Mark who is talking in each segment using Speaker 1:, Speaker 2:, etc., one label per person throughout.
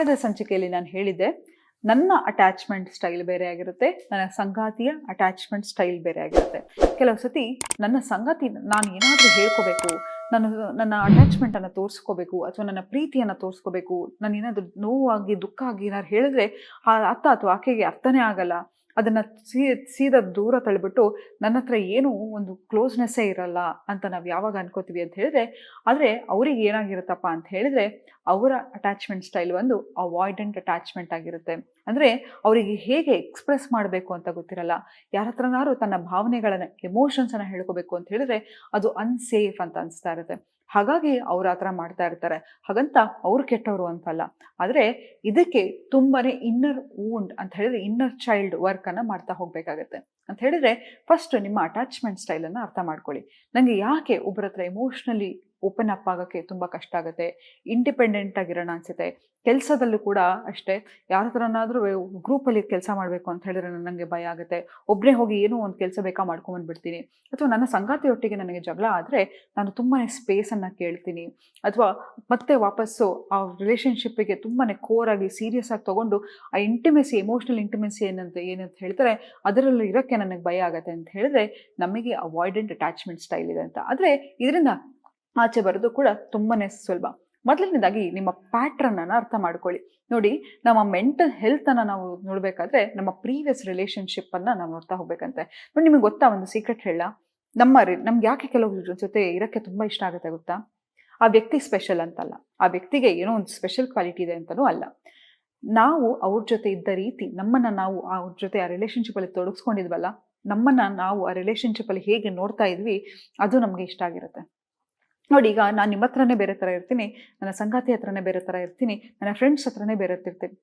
Speaker 1: ಕಳೆದ ಸಂಚಿಕೆಯಲ್ಲಿ ನಾನು ಹೇಳಿದ್ದೆ, ನನ್ನ ಅಟ್ಯಾಚ್ಮೆಂಟ್ ಸ್ಟೈಲ್ ಬೇರೆ ಆಗಿರುತ್ತೆ, ನನ್ನ ಸಂಗಾತಿಯ ಅಟ್ಯಾಚ್ಮೆಂಟ್ ಸ್ಟೈಲ್ ಬೇರೆ ಆಗಿರುತ್ತೆ. ಕೆಲವು ಸತಿ ನನ್ನ ಸಂಗಾತಿ, ನಾನು ಏನಾದರೂ ಹೇಳ್ಕೋಬೇಕು ನಾನು ನನ್ನ ಅಟ್ಯಾಚ್ಮೆಂಟನ್ನು ತೋರಿಸ್ಕೋಬೇಕು ಅಥವಾ ನನ್ನ ಪ್ರೀತಿಯನ್ನು ತೋರಿಸ್ಕೋಬೇಕು ನಾನು ಏನಾದರೂ ನೋವಾಗಿ, ದುಃಖ ಆಗಿ ಏನಾದ್ರು ಹೇಳಿದ್ರೆ ಆ ಅತ್ತ ಅಥವಾ ಆಕೆಗೆ ಅರ್ಥನೇ ಆಗಲ್ಲ. ಅದನ್ನು ಸೀ, ಸೀದಾ ದೂರ ತಳ್ಳಿಬಿಟ್ಟು ನನ್ನ ಹತ್ರ ಏನೂ ಒಂದು ಕ್ಲೋಸ್ನೆಸ್ಸೇ ಇರಲ್ಲ ಅಂತ ನಾವು ಯಾವಾಗ ಅನ್ಕೋತೀವಿ ಅಂತ ಹೇಳಿದ್ರೆ, ಆದರೆ ಅವ್ರಿಗೆ ಏನಾಗಿರುತ್ತಪ್ಪ ಅಂತ ಹೇಳಿದ್ರೆ ಅವರ ಅಟ್ಯಾಚ್ಮೆಂಟ್ ಸ್ಟೈಲ್ ಒಂದು ಅವಾಯ್ಡೆಂಟ್ ಅಟ್ಯಾಚ್ಮೆಂಟ್ ಆಗಿರುತ್ತೆ. ಅಂದರೆ ಅವರಿಗೆ ಹೇಗೆ ಎಕ್ಸ್ಪ್ರೆಸ್ ಮಾಡಬೇಕು ಅಂತ ಗೊತ್ತಿರಲ್ಲ. ಯಾರ ಹತ್ರನಾದ್ರು ತನ್ನ ಭಾವನೆಗಳನ್ನು ಎಮೋಷನ್ಸನ್ನು ಹೇಳ್ಕೋಬೇಕು ಅಂತ ಹೇಳಿದ್ರೆ ಅದು ಅನ್ಸೇಫ್ ಅಂತ ಅನಿಸ್ತಾ ಇರುತ್ತೆ. ಹಾಗಾಗಿ ಅವ್ರು ಆ ಥರ ಮಾಡ್ತಾ ಇರ್ತಾರೆ. ಹಾಗಂತ ಅವ್ರು ಕೆಟ್ಟವರು ಅಂತಲ್ಲ. ಆದರೆ ಇದಕ್ಕೆ ತುಂಬಾನೇ ಇನ್ನರ್ ವೂಂಡ್ ಅಂತ ಹೇಳಿದ್ರೆ ಇನ್ನರ್ ಚೈಲ್ಡ್ ವರ್ಕನ್ನು ಮಾಡ್ತಾ ಹೋಗಬೇಕಾಗತ್ತೆ. ಅಂತ ಹೇಳಿದ್ರೆ ಫಸ್ಟ್ ನಿಮ್ಮ ಅಟ್ಯಾಚ್ಮೆಂಟ್ ಸ್ಟೈಲನ್ನು ಅರ್ಥ ಮಾಡ್ಕೊಳ್ಳಿ. ನನಗೆ ಯಾಕೆ ಒಬ್ಬರ ಹತ್ರ ಎಮೋಷ್ನಲಿ ಓಪನ್ ಅಪ್ ಆಗೋಕ್ಕೆ ತುಂಬ ಕಷ್ಟ ಆಗುತ್ತೆ ಇಂಡಿಪೆಂಡೆಂಟ್ ಆಗಿರೋಣ ಅನ್ಸುತ್ತೆ. ಕೆಲಸದಲ್ಲೂ ಕೂಡ ಅಷ್ಟೇ, ಯಾರ ಹತ್ರನಾದರೂ ಗ್ರೂಪಲ್ಲಿ ಕೆಲಸ ಮಾಡಬೇಕು ಅಂತ ಹೇಳಿದ್ರೆ ನನಗೆ ಭಯ ಆಗುತ್ತೆ. ಒಬ್ಬನೇ ಹೋಗಿ ಏನೋ ಒಂದು ಕೆಲಸ ಬೇಕಾ ಮಾಡ್ಕೊಂಬಂದ್ಬಿಡ್ತೀನಿ ಅಥವಾ ನನ್ನ ಸಂಗಾತಿಯೊಟ್ಟಿಗೆ ನನಗೆ ಜಗಳ ಆದರೆ ನಾನು ತುಂಬಾ ಸ್ಪೇಸನ್ನು ಕೇಳ್ತೀನಿ. ಅಥವಾ ಮತ್ತೆ ವಾಪಸ್ಸು ಆ ರಿಲೇಷನ್ಶಿಪ್ಪಿಗೆ ತುಂಬಾ ಕೋರ್ ಆಗಿ ಸೀರಿಯಸ್ ಆಗಿ ತೊಗೊಂಡು ಆ ಇಂಟಿಮೆಸಿ ಎಮೋಷ್ನಲ್ ಇಂಟಿಮೆಸಿ ಏನಂತ ಏನಂತ ಹೇಳ್ತಾರೆ, ಅದರಲ್ಲಿ ಇರೋಕ್ಕೆ ನನಗೆ ಭಯ ಆಗುತ್ತೆ ಅಂತ ಹೇಳಿದ್ರೆ ನಮಗೆ ಅವಾಯ್ಡೆಂಟ್ ಅಟ್ಯಾಚ್ಮೆಂಟ್ ಸ್ಟೈಲ್ ಇದೆ ಅಂತ. ಆದರೆ ಇದರಿಂದ ಆಚೆ ಬರೋದು ಕೂಡ ತುಂಬಾನೇ ಸುಲಭ. ಮೊದಲನೇದಾಗಿ ನಿಮ್ಮ ಪ್ಯಾಟ್ರನ್ನ ಅರ್ಥ ಮಾಡ್ಕೊಳ್ಳಿ. ನೋಡಿ, ನಮ್ಮ ಮೆಂಟಲ್ ಹೆಲ್ತನ್ನು ನಾವು ನೋಡಬೇಕಾದ್ರೆ ನಮ್ಮ ಪ್ರೀವಿಯಸ್ ರಿಲೇಷನ್ಶಿಪ್ಪನ್ನು ನಾವು ನೋಡ್ತಾ ಹೋಗ್ಬೇಕಂತೆ. ನೋಡಿ, ನಿಮಗೆ ಗೊತ್ತಾ ಒಂದು ಸೀಕ್ರೆಟ್ ಹೇಳ. ನಮ್ಮ ನಮ್ಗೆ ಯಾಕೆ ಕೆಲವ್ರ ಜೊತೆ ಇರಕ್ಕೆ ತುಂಬಾ ಇಷ್ಟ ಆಗುತ್ತೆ ಗೊತ್ತಾ? ಆ ವ್ಯಕ್ತಿ ಸ್ಪೆಷಲ್ ಅಂತಲ್ಲ. ಆ ವ್ಯಕ್ತಿಗೆ ಏನೋ ಒಂದು ಸ್ಪೆಷಲ್ ಕ್ವಾಲಿಟಿ ಇದೆ ಅಂತಲೂ ಅಲ್ಲ. ನಾವು ಅವ್ರ ಜೊತೆ ಇದ್ದ ರೀತಿ, ನಮ್ಮನ್ನ ನಾವು ಅವ್ರ ಜೊತೆ ಆ ರಿಲೇಷನ್ಶಿಪ್ಪಲ್ಲಿ ತೊಡಗಿಸ್ಕೊಂಡಿದ್ವಲ್ಲ, ನಮ್ಮನ್ನ ನಾವು ಆ ರಿಲೇಷನ್ಶಿಪ್ಪಲ್ಲಿ ಹೇಗೆ ನೋಡ್ತಾ ಇದ್ವಿ, ಅದು ನಮಗೆ ಇಷ್ಟ ಆಗಿರುತ್ತೆ. ನೋಡಿ, ಈಗ ನಾನು ನಿಮ್ಮ ಹತ್ರನೇ ಬೇರೆ ಥರ ಇರ್ತೀನಿ, ನನ್ನ ಸಂಗಾತಿ ಹತ್ರನೇ ಬೇರೆ ಥರ ಇರ್ತೀನಿ, ನನ್ನ ಫ್ರೆಂಡ್ಸ್ ಹತ್ರನೇ ಬೇರೆ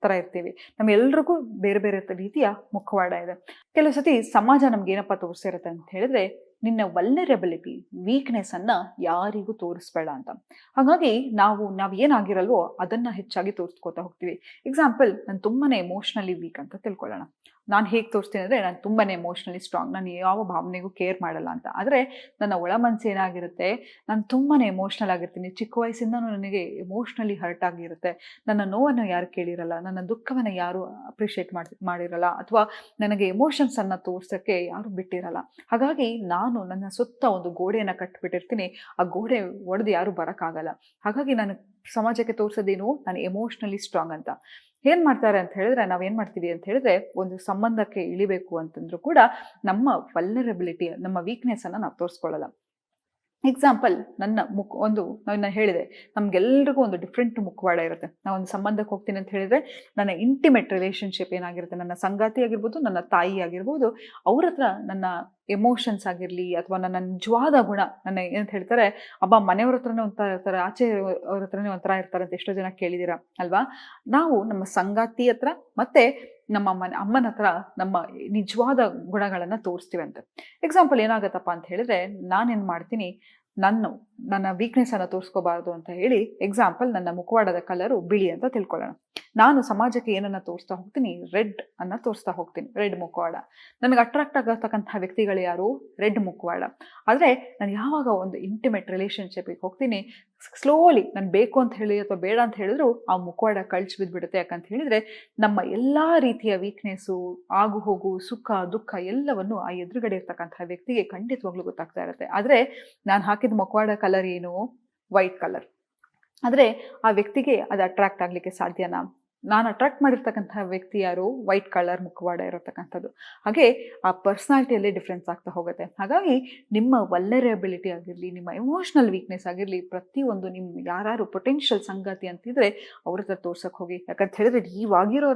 Speaker 1: ಥರ ಇರ್ತೀವಿ. ನಮ್ಮೆಲ್ರಿಗೂ ಬೇರೆ ಬೇರೆ ರೀತಿಯ ಮುಖವಾಡ ಇದೆ. ಕೆಲವು ಸತಿ ಸಮಾಜ ನಮ್ಗೆ ಏನಪ್ಪ ತೋರಿಸಿರುತ್ತೆ ಅಂತ ಹೇಳಿದ್ರೆ, ನಿನ್ನ ವಲ್ನರೆಬಿಲಿಟಿ ವೀಕ್ನೆಸ್ ಅನ್ನ ಯಾರಿಗೂ ತೋರಿಸ್ಬೇಡ ಅಂತ. ಹಾಗಾಗಿ ನಾವು ನಾವು ಏನಾಗಿರಲ್ವೋ ಅದನ್ನ ಹೆಚ್ಚಾಗಿ ತೋರಿಸ್ಕೋತಾ ಹೋಗ್ತೀವಿ. ಎಕ್ಸಾಂಪಲ್ ನಾನು ತುಂಬಾನೇ ಎಮೋಷ್ನಲಿ ವೀಕ್ ಅಂತ ತಿಳ್ಕೊಳ್ಳೋಣ. ನಾನು ಹೇಗೆ ತೋರಿಸ್ತೀನಿ ಅಂದರೆ ನಾನು ತುಂಬಾ ಎಮೋಷ್ನಲಿ ಸ್ಟ್ರಾಂಗ್ ನಾನು ಯಾವ ಭಾವನೆಗೂ ಕೇರ್ ಮಾಡಲ್ಲ ಅಂತ. ಆದರೆ ನನ್ನ ಒಳ ಮನಸ್ಸು ಏನಾಗಿರುತ್ತೆ, ನಾನು ತುಂಬಾ ಎಮೋಷ್ನಲ್ ಆಗಿರ್ತೀನಿ. ಚಿಕ್ಕ ವಯಸ್ಸಿಂದನೂ ನನಗೆ ಎಮೋಷ್ನಲಿ ಹರ್ಟ್ ಆಗಿರುತ್ತೆ. ನನ್ನ ನೋವನ್ನು ಯಾರು ಕೇಳಿರಲ್ಲ, ನನ್ನ ದುಃಖವನ್ನು ಯಾರು ಅಪ್ರಿಷಿಯೇಟ್ ಮಾಡಿ ಮಾಡಿರಲ್ಲ, ಅಥವಾ ನನಗೆ ಎಮೋಷನ್ಸನ್ನು ತೋರ್ಸೋಕ್ಕೆ ಯಾರು ಬಿಟ್ಟಿರಲ್ಲ. ಹಾಗಾಗಿ ನಾನು ನನ್ನ ಸುತ್ತ ಒಂದು ಗೋಡೆಯನ್ನು ಕಟ್ಟಿಬಿಟ್ಟಿರ್ತೀನಿ ಆ ಗೋಡೆ ಒಡೆದು ಯಾರು ಬರೋಕ್ಕಾಗಲ್ಲ. ಹಾಗಾಗಿ ನಾನು ಸಮಾಜಕ್ಕೆ ತೋರಿಸೋದೇನು, ನಾನು ಎಮೋಷ್ನಲಿ ಸ್ಟ್ರಾಂಗ್ ಅಂತ. ಏನು ಮಾಡ್ತಾರೆ ಅಂತ ಹೇಳಿದ್ರೆ, ನಾವು ಏನು ಮಾಡ್ತೀವಿ ಅಂತ ಹೇಳಿದ್ರೆ, ಒಂದು ಸಂಬಂಧಕ್ಕೆ ಇಳಿಬೇಕು ಅಂತಂದ್ರೂ ಕೂಡ ನಮ್ಮ ವಲ್ನರಬಿಲಿಟಿ ನಮ್ಮ ವೀಕ್ನೆಸ್ಸನ್ನು ನಾವು ತೋರಿಸ್ಕೊಳ್ಳಲ್ಲ. ಎಕ್ಸಾಂಪಲ್ ನನ್ನ ಮುಖ ಒಂದು ನಾನು ಹೇಳಿದೆ, ನಮ್ಗೆಲ್ರಿಗೂ ಒಂದು ಡಿಫ್ರೆಂಟ್ ಮುಖವಾಡ ಇರುತ್ತೆ. ನಾವು ಒಂದು ಸಂಬಂಧಕ್ಕೆ ಹೋಗ್ತೀನಿ ಅಂತ ಹೇಳಿದ್ರೆ, ನನ್ನ ಇಂಟಿಮೇಟ್ ರಿಲೇಷನ್ಶಿಪ್ ಏನಾಗಿರುತ್ತೆ, ನನ್ನ ಸಂಗಾತಿ ಆಗಿರ್ಬೋದು, ನನ್ನ ತಾಯಿ ಆಗಿರ್ಬೋದು, ಅವ್ರ ಹತ್ರ ನನ್ನ ಎಮೋಷನ್ಸ್ ಆಗಿರಲಿ ಅಥವಾ ನನ್ನ ನಿಜವಾದ ಗುಣ, ನನ್ನ ಏನಂತ ಹೇಳ್ತಾರೆ, ಅಬ್ಬ ಮನೆಯವ್ರ ಹತ್ರನೇ ಒಂಥರ ಇರ್ತಾರೆ, ಆಚೆ ಅವ್ರ ಹತ್ರನೇ ಒಂಥರ ಇರ್ತಾರೆ ಅಂತ ಎಷ್ಟೋ ಜನ ಕೇಳಿದ್ದೀರಾ, ಅಲ್ವಾ? ನಾವು ನಮ್ಮ ಸಂಗಾತಿ ಹತ್ರ ಮತ್ತೆ ನಮ್ಮ ಮನೆ, ಅಮ್ಮನ ಹತ್ರ ನಮ್ಮ ನಿಜವಾದ ಗುಣಗಳನ್ನು ಅಂತ. ಎಕ್ಸಾಂಪಲ್ ಏನಾಗುತ್ತಪ್ಪ ಅಂತ ಹೇಳಿದ್ರೆ, ನಾನೇನು ಮಾಡ್ತೀನಿ, ನನ್ನ ನನ್ನ ವೀಕ್ನೆಸ್ಸನ್ನು ತೋರಿಸ್ಕೋಬಾರ್ದು ಅಂತ ಹೇಳಿ ಎಕ್ಸಾಂಪಲ್ ನನ್ನ ಮುಖವಾಡದ ಕಲರು ಬಿಳಿ ಅಂತ ತಿಳ್ಕೊಳ್ಳೋಣ. ನಾನು ಸಮಾಜಕ್ಕೆ ಏನನ್ನ ತೋರಿಸ್ತಾ ಹೋಗ್ತೀನಿ, ರೆಡ್ ಅನ್ನ ತೋರಿಸ್ತಾ ಹೋಗ್ತೀನಿ, ರೆಡ್ ಮುಖವಾಡ. ನನಗೆ ಅಟ್ರಾಕ್ಟ್ ಆಗತಕ್ಕಂತಹ ವ್ಯಕ್ತಿಗಳು ಯಾರು? ರೆಡ್ ಮುಖವಾಡ. ಆದರೆ ನಾನು ಯಾವಾಗ ಒಂದು ಇಂಟಿಮೇಟ್ ರಿಲೇಷನ್ಶಿಪ್ಪಿಗೆ ಹೋಗ್ತೀನಿ ಸ್ಲೋಲಿ ನಾನು ಬೇಕು ಅಂತ ಹೇಳಿ ಅಥವಾ ಬೇಡ ಅಂತ ಹೇಳಿದ್ರು ಆ ಮುಖವಾಡ ಕಳ್ಚಿ ಬಿದ್ದುಬಿಡುತ್ತೆ ಯಾಕಂತ ಹೇಳಿದ್ರೆ ನಮ್ಮ ಎಲ್ಲ ರೀತಿಯ ವೀಕ್ನೆಸ್ಸು ಆಗು ಹೋಗು, ಸುಖ, ದುಃಖ ಎಲ್ಲವನ್ನು ಆ ಎದುರುಗಡೆ ಇರ್ತಕ್ಕಂತಹ ವ್ಯಕ್ತಿಗೆ ಖಂಡಿತವಾಗ್ಲೂ ಗೊತ್ತಾಗ್ತಾ ಇರುತ್ತೆ. ಆದರೆ ನಾನು ಹಾಕಿದ ಮುಖವಾಡ ಕಲರ್ ಏನು? ವೈಟ್ ಕಲರ್ ಆದರೆ ಆ ವ್ಯಕ್ತಿಗೆ ಅದು ಅಟ್ರಾಕ್ಟ್ ಆಗಲಿಕ್ಕೆ ಸಾಧ್ಯನಾ? ನಾನು ಅಟ್ರಾಕ್ಟ್ ಮಾಡಿರ್ತಕ್ಕಂಥ ವ್ಯಕ್ತಿ ಯಾರು? ವೈಟ್ ಕಲರ್ ಮುಖವಾಡ ಇರತಕ್ಕಂಥದ್ದು. ಹಾಗೆ ಆ ಪರ್ಸ್ನಾಲಿಟಿಯಲ್ಲಿ ಡಿಫ್ರೆನ್ಸ್ ಆಗ್ತಾ ಹೋಗುತ್ತೆ. ಹಾಗಾಗಿ ನಿಮ್ಮ ವಲ್ಲರಬಿಲಿಟಿ ಆಗಿರಲಿ, ನಿಮ್ಮ ಎಮೋಷ್ನಲ್ ವೀಕ್ನೆಸ್ ಆಗಿರಲಿ, ಪ್ರತಿಯೊಂದು ನಿಮ್ಮ ಯಾರು ಪೊಟೆನ್ಷಿಯಲ್ ಸಂಗಾತಿ ಅಂತಿದ್ರೆ ಅವ್ರ ಹತ್ರ ತೋರ್ಸಕ್ಕೆ ಹೋಗಿ. ಯಾಕಂತ ಹೇಳಿದ್ರೆ ಈವಾಗಿರೋ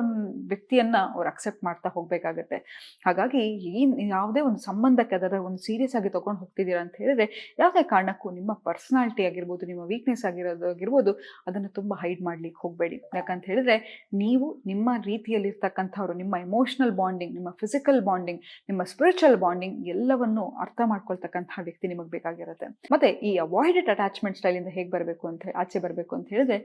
Speaker 1: ವ್ಯಕ್ತಿಯನ್ನ ಅವ್ರು ಅಕ್ಸೆಪ್ಟ್ ಮಾಡ್ತಾ ಹೋಗಬೇಕಾಗತ್ತೆ. ಹಾಗಾಗಿ ಏನು, ಯಾವುದೇ ಒಂದು ಸಂಬಂಧಕ್ಕೆ ಅದರ ಒಂದು ಸೀರಿಯಸ್ ಆಗಿ ತೊಗೊಂಡು ಹೋಗ್ತಿದ್ದೀರಾ ಅಂತ ಹೇಳಿದ್ರೆ ಯಾವುದೇ ಕಾರಣಕ್ಕೂ ನಿಮ್ಮ ಪರ್ಸನಾಲಿಟಿ ಆಗಿರ್ಬೋದು, ನಿಮ್ಮ ವೀಕ್ನೆಸ್ ಆಗಿರೋದು ಆಗಿರ್ಬೋದು, ಅದನ್ನು ತುಂಬ ಹೈಡ್ ಮಾಡ್ಲಿಕ್ಕೆ ಹೋಗಬೇಡಿ. ಯಾಕಂತ ಹೇಳಿದ್ರೆ ನೀವು ನಿಮ್ಮ ರೀತಿಯಲ್ಲಿರ್ತಕ್ಕಂಥವ್ರು, ನಿಮ್ಮ ಎಮೋಷ್ನಲ್ ಬಾಂಡಿಂಗ್ ನಿಮ್ಮ ಫಿಸಿಕಲ್ ಬಾಂಡಿಂಗ್ ನಿಮ್ಮ ಸ್ಪಿರಿಚುವಲ್ ಬಾಂಡಿಂಗ್ ಎಲ್ಲವನ್ನು ಅರ್ಥ ಮಾಡ್ಕೊಳ್ತಕ್ಕಂತಹ ವ್ಯಕ್ತಿ ನಿಮಗೆ ಬೇಕಾಗಿರುತ್ತೆ. ಮತ್ತೆ ಈ ಅವಾಯ್ಡೆಡ್ ಅಟ್ಯಾಚ್ಮೆಂಟ್ ಸ್ಟೈಲಿಂದ ಹೇಗೆ ಬರಬೇಕು ಅಂತ ಆಚೆ ಬರಬೇಕು ಅಂತ ಹೇಳಿದ್ರೆ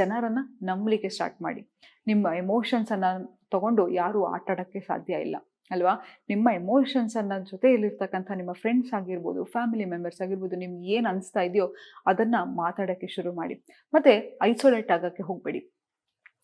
Speaker 1: ಜನರನ್ನ ನಂಬಲಿಕ್ಕೆ ಸ್ಟಾರ್ಟ್ ಮಾಡಿ. ನಿಮ್ಮ ಎಮೋಷನ್ಸನ್ನು ತಗೊಂಡು ಯಾರೂ ಆಟಾಡೋಕ್ಕೆ ಸಾಧ್ಯ ಇಲ್ಲ, ಅಲ್ವಾ? ನಿಮ್ಮ ಎಮೋಷನ್ಸ್ ಎಮೋಷನ್ಸನ್ನು ಜೊತೆಯಲ್ಲಿರ್ತಕ್ಕಂಥ ನಿಮ್ಮ ಫ್ರೆಂಡ್ಸ್ ಆಗಿರ್ಬೋದು ಫ್ಯಾಮಿಲಿ ಮೆಂಬರ್ಸ್ ಆಗಿರ್ಬೋದು, ನಿಮ್ಗೆ ಏನು ಅನಿಸ್ತಾ ಇದೆಯೋ ಅದನ್ನು ಮಾತಾಡೋಕ್ಕೆ ಶುರು ಮಾಡಿ. ಮತ್ತು ಐಸೋಲೇಟ್ ಆಗೋಕ್ಕೆ ಹೋಗಬೇಡಿ.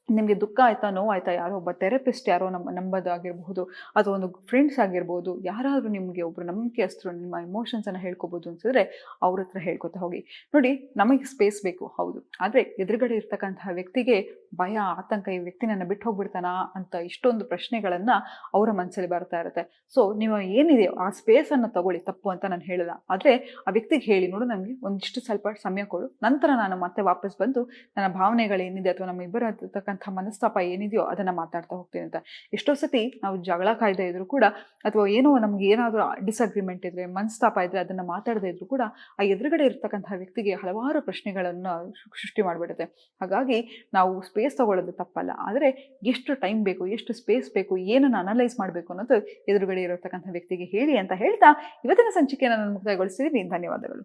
Speaker 1: ನಿಮಗೆ ದುಃಖ ಆಯ್ತಾ, ನೋವಾಯ್ತಾ ಯಾರೋ ಒಬ್ಬ ಥೆರಪಿಸ್ಟ್ ಯಾರೋ ನಮ್ಮ ನಂಬೋದಾಗಿರ್ಬಹುದು ಅಥವಾ ಒಂದು ಫ್ರೆಂಡ್ಸ್ ಆಗಿರ್ಬೋದು, ಯಾರಾದರೂ ನಿಮಗೆ ಒಬ್ಬರು ನಂಬಿಕೆಯಸ್ತರು ನಿಮ್ಮ ಇಮೋಷನ್ಸನ್ನು ಹೇಳ್ಕೊಬೋದು ಅನ್ಸಿದ್ರೆ ಅವ್ರ ಹತ್ರ ಹೇಳ್ಕೊತಾ ಹೋಗಿ. ನೋಡಿ, ನಮಗೆ ಸ್ಪೇಸ್ ಬೇಕು, ಹೌದು. ಆದರೆ ಎದುರುಗಡೆ ಇರ್ತಕ್ಕಂತಹ ವ್ಯಕ್ತಿಗೆ ಭಯ, ಆತಂಕ ಈ ವ್ಯಕ್ತಿ ನನ್ನ ಬಿಟ್ಟು ಹೋಗ್ಬಿಡ್ತಾನಾ ಅಂತ ಇಷ್ಟೊಂದು ಪ್ರಶ್ನೆಗಳನ್ನು ಅವರ ಮನಸ್ಸಲ್ಲಿ ಬರ್ತಾ ಇರುತ್ತೆ. ಸೊ ನೀವು ಏನಿದೆ, ಆ ಸ್ಪೇಸನ್ನು ತಗೊಳ್ಳಿ, ತಪ್ಪು ಅಂತ ನಾನು ಹೇಳಲ್ಲ. ಆದರೆ ಆ ವ್ಯಕ್ತಿಗೆ ಹೇಳಿ, ನೋಡು ನನಗೆ ಒಂದಿಷ್ಟು ಸ್ವಲ್ಪ ಸಮಯ ಕೊಡು. ನಂತರ ನಾನು ಮತ್ತೆ ವಾಪಸ್ ಬಂದು ನನ್ನ ಭಾವನೆಗಳೇನಿದೆ ಅಥವಾ ನಮ್ಮ ಇಬ್ಬರ ಇರ್ತಕ್ಕಂಥ ಮನಸ್ತಾಪ ಏನಿದೆಯೋ ಅದನ್ನು ಮಾತಾಡ್ತಾ ಹೋಗ್ತೀನಿ ಅಂತ. ಎಷ್ಟೋ ಸತಿ ನಾವು ಜಗಳ ಕಾಯ್ದೆ ಇದ್ರು ಕೂಡ ಅಥವಾ ಏನೋ ನಮ್ಗೆ ಏನಾದರೂ ಡಿಸಗ್ರಿಮೆಂಟ್ ಇದ್ರೆ, ಮನಸ್ತಾಪ ಇದ್ರೆ ಅದನ್ನು ಮಾತಾಡದೇ ಇದ್ರು ಕೂಡ ಆ ಎದುರುಗಡೆ ಇರ್ತಕ್ಕಂತಹ ವ್ಯಕ್ತಿಗೆ ಹಲವಾರು ಪ್ರಶ್ನೆಗಳನ್ನು ಸೃಷ್ಟಿ ಮಾಡಿಬಿಡುತ್ತೆ. ಹಾಗಾಗಿ ನಾವು ಸ್ಪೇಸ್ ತಗೊಳ್ಳೋದು ತಪ್ಪಲ್ಲ. ಆದರೆ ಎಷ್ಟು ಟೈಮ್ ಬೇಕು, ಎಷ್ಟು ಸ್ಪೇಸ್ ಬೇಕು, ಏನನ್ನು ಅನಲೈಸ್ ಮಾಡಬೇಕು ಅನ್ನೋದು ಎದುರುಗಡೆ ಇರತಕ್ಕಂಥ ವ್ಯಕ್ತಿಗೆ ಹೇಳಿ ಅಂತ ಹೇಳ್ತಾ ಇವತ್ತಿನ ಸಂಚಿಕೆಯನ್ನು ನಾನು ಮುಕ್ತಾಯಗೊಳಿಸಿದ್ದೀನಿ ಧನ್ಯವಾದಗಳು.